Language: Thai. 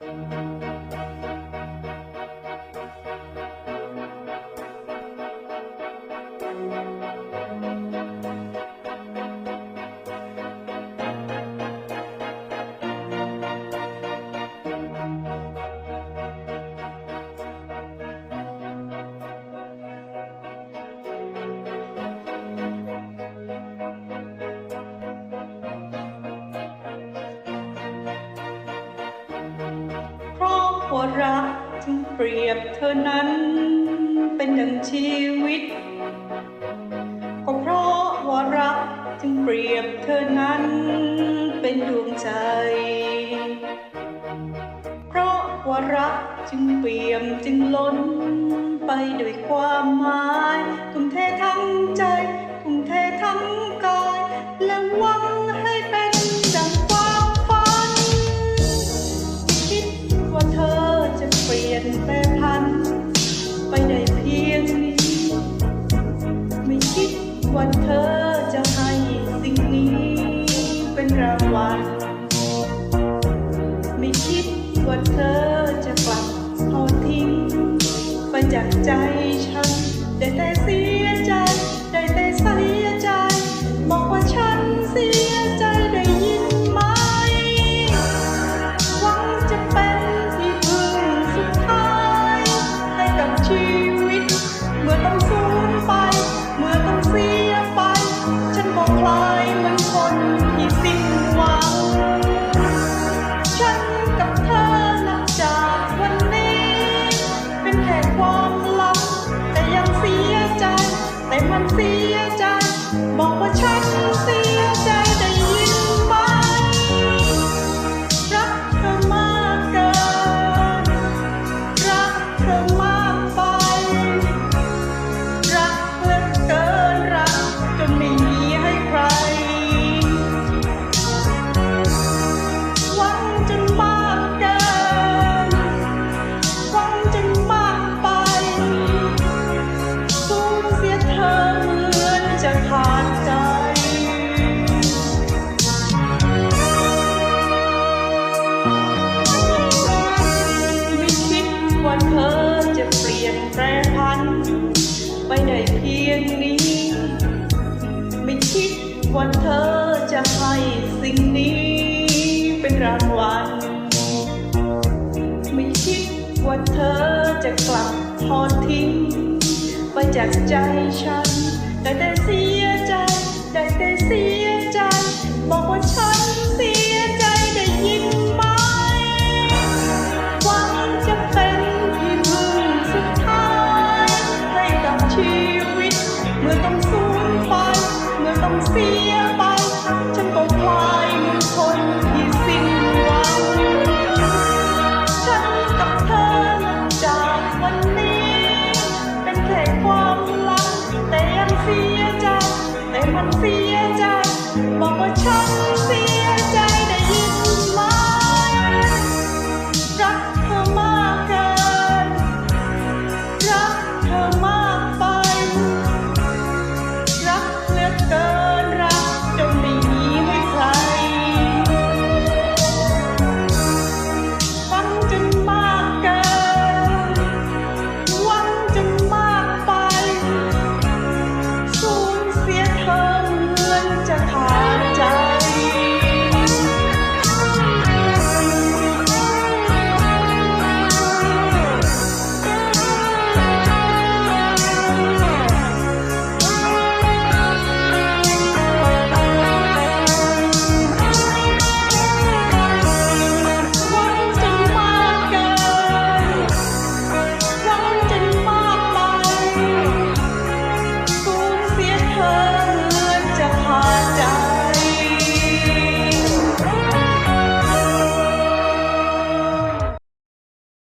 เพ ราะว่ารักจึงเปรียบเธอนั้น เป็นดังชีวิต ก็เพราะว่ารักจึงเปรียบเธอนั้น เป็นดวงใจ เพราะว่ารักจึงเปี่ยมจึงล้น ไปด้วยความหมายทุ่มเททั้งใจ เธอจะกลับเอดทิ้ง ไปจากใจ วังจนมากเกินหวังจนมากไปสูญเสียเธอเหมือน รางวัล ไม่คิดว่าเธอจะกลับทอดทิ้ง ไปจากใจฉัน แต่แต่เสียใจ แต่แต่เสียใจ บอกว่าฉันเสียใจได้ยินไหมหวังจะเป็นที่พึ่งสุดท้ายให้กับชีวิตเมื่อต้อง muchas